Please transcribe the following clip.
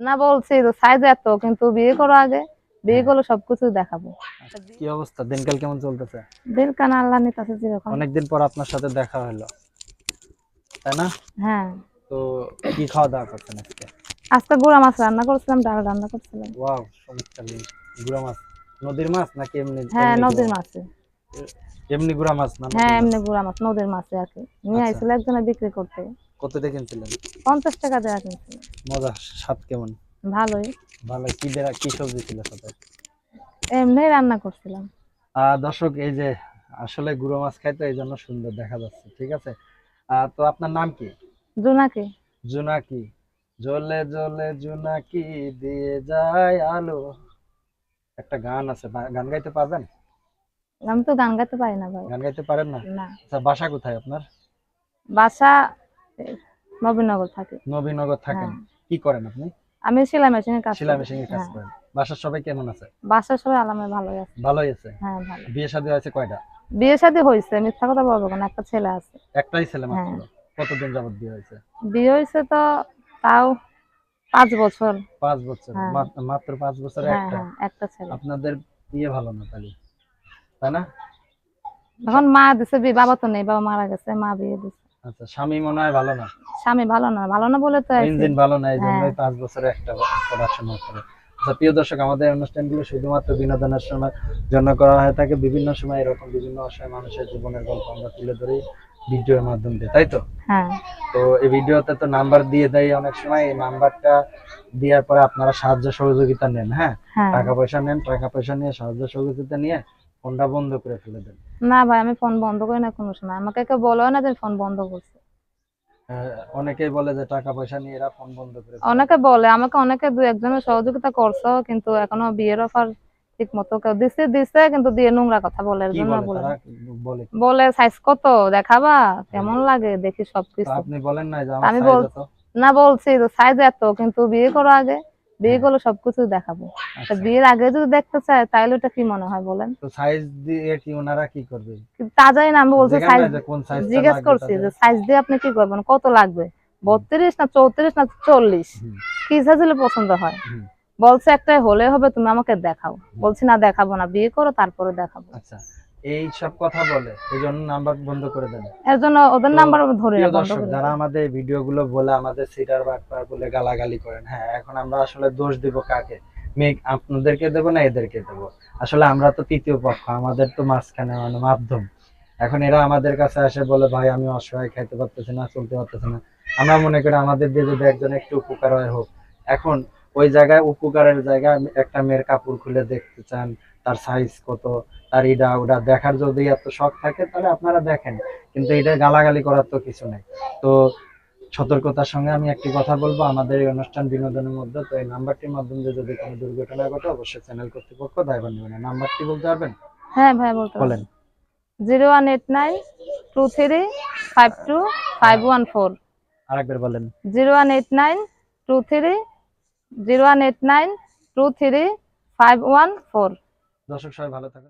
না বলছি তো সাইজ এত কিন্তু বিয়ে করো আগে বিয়ে করলে সবকিছু দেখাবো। কি অবস্থা? দিনকাল কেমন চলতেছে? দিন কান আল্লাহ নিতাছে যেরকম। অনেকদিন পর আপনার সাথে দেখা হলো তাই না? হ্যাঁ। তো কি খাওয়া দাওয়া করছেন আজকে? আজকে গুড়া মাছ রান্না করছিলাম ডাল রান্না করছিলাম। ওয়াও চমৎকার জিনিস। গুড়া মাছ। নদীর মাছ নাকি এমনি হ্যাঁ নদীর মাছ। মাছে এমনি গুড়া মাছ না হ্যাঁ এমনি গুড়া মাছ নদীর মাছে আর কি। নিয়ে আচ্ছা। আইছিল একজনে বিক্রি করতে। কত দিয়ে কিনছিলেন? পঞ্চাশ টাকা দেওয়া কিনছিল মজা স্বাদ কেমন? ভালোই। ভালো কি দেয়া কি সবজি ছিল সাথে? এমনি রান্না করছিলাম। দর্শক এই যে আসলে গুঁড়ো মাছ খাই তো এই জন্য সুন্দর দেখা যাচ্ছে ঠিক আছে? তো আপনার নাম কি? জোনাকি। জুনাকি। জ্বলে জ্বলে জুনাকি দিয়ে যায় আলো। একটা গান আছে গান গাইতে পারবেন? আমি তো গান গাইতে পারি না ভাই। গান গাইতে পারেন না? না। আচ্ছা বাসা কোথায় আপনার? বাসা নবীনগর থাকে। নবীনগর থাকেন। হ্যাঁ। কি করেন আপনি? আমি সেলাই মেশিনের কাজ সেলাই মেশিনের কাজ হ্যাঁ। করেন। বাসার সবাই কেমন আছে? বাসার সবাই আলামে ভালোই আছে। ভালোই আছে? হ্যাঁ ভালো। বিয়ে শাদী হয়েছে কয়টা? বিয়ে শাদী হয়েছে মিথ্যা কথা বলব কেন একটা ছেলে আছে। একটাই ছেলে মাত্র? হ্যাঁ। কতদিন যাবত বিয়ে হয়েছে? বিয়ে হয়েছে তো তাও পাঁচ বছর। পাঁচ বছর। মাত্র- পাঁচ বছরে একটা? একটা ছেলে। আপনাদের বিয়ে ভালো না তাহলে? তাই না? এখন মা দিছে বাবা তো নেই বাবা মারা গেছে মা বিয়ে দিছে। আচ্ছা স্বামী মনে হয় ভালো না? স্বামী ভালো না ভালো না বলে তো ইঞ্জিন ভালো না এই জন্যই হ্যাঁ। পাঁচ বছরে একটা পড়াশোনা করে আচ্ছা প্রিয় দর্শক আমাদের অনুষ্ঠানগুলো শুধুমাত্র বিনোদনের সময় জন্য করা হয়ে থাকে বিভিন্ন সময় এরকম বিভিন্ন অসহায় মানুষের জীবনের গল্প আমরা তুলে ধরি ভিডিওর মাধ্যম দিয়ে তাই তো? হ্যাঁ। তো এই ভিডিওতে তো নাম্বার দিয়ে দেয় অনেক সময় এই নাম্বারটা দেওয়ার পরে আপনারা সাহায্য সহযোগিতা নেন হ্যাঁ? হ্যাঁ। টাকা পয়সা নেন টাকা পয়সা নিয়ে সাহায্য সহযোগিতা নিয়ে ফোনটা বন্ধ করে ফেলে দেন। না ভাই আমি ফোন বন্ধ করি না কোনো সময়। আমাকে কেউ বলো না যে ফোন বন্ধ করছে। অনেকেই বলে যে টাকা পয়সা নিয়ে এরা ফোন বন্ধ করে। অনেকে বলে আমাকে অনেকে দু একজনের সহযোগিতা করছ কিন্তু এখনও বিয়ের অফার ঠিক মতো কেউ দিছে দিছে কিন্তু দিয়ে নোংরা কথা বলে এর জন্য বলে? বলে। সাইজ কত? দেখাবা কেমন লাগে? দেখি সবকিছু। আপনি বলেন না আমি বল- না বলছি তো সাইজ এত কিন্তু বিয়ে করো আগে। বিয়ে করলে সবকিছু দেখাবো। আচ্ছা। বিয়ের আগে যদি দেখতে চায় তাইলে ওটা কি মনে হয় বলেন? তো সাইজ দিয়ে কি ওনারা কি করবে? তা জানি না আমি বলছি সাইজ জিজ্ঞেস করছি যে সাইজ দিয়ে আপনি কি করবেন কত লাগবে? বত্রিশ না চৌত্রিশ না চল্লিশ? কি সাইজ হলে পছন্দ হয়? বলছে একটাই হলে হবে তুমি আমাকে দেখাও। বলছি না দেখাবো না বিয়ে করো তারপরে দেখাবো। আচ্ছা। এই সব কথা বলে এই জন্য নাম্বার বন্ধ করে দেন। এর জন্য ওদের নাম্বার ধরে দর্শক যারা আমাদের ভিডিওগুলো বলে আমাদের সিটার বাটপার বলে গালাগালি করেন হ্যাঁ এখন আমরা আসলে দোষ দিব কাকে? মেয়ে আপনাদেরকে দেবো না এদেরকে দেবো? আসলে আমরা তো তৃতীয় পক্ষ আমাদের তো মাঝখানে মানে মাধ্যম। এখন এরা আমাদের কাছে আসে বলে ভাই আমি অসহায় খাইতে পারতেছি না চলতে পারতেছি না। আমরা মনে করি আমাদের দিয়ে যদি একজন একটু উপকার হয় হোক। এখন ওই জায়গায় উপকারের জায়গায় একটা মেয়ের কাপড় খুলে দেখতে চান তার সাইজ কত তার ইডা ওটা দেখার যদি এত শখ থাকে তাহলে আপনারা দেখেন। কিন্তু এটা গালাগালি করার তো কিছু নেই। তো সতর্কতার সঙ্গে আমি একটি কথা বলব আমাদের এই অনুষ্ঠান বিনোদনের মধ্যে তো এই নাম্বারটির মাধ্যমে যদি কোনো দুর্ঘটনা ঘটে অবশ্যই চ্যানেল কর্তৃপক্ষ দায়ভার নেবে। না নাম্বারটি বলতে পারবেন? হ্যাঁ ভাই বলতে বলেন। Zero one eight nine two three five two five one four. আরেকবার বলেন। Zero one eight nine two three zero one eight nine two three five one four. দর্শক সবাই ভালো থাকুন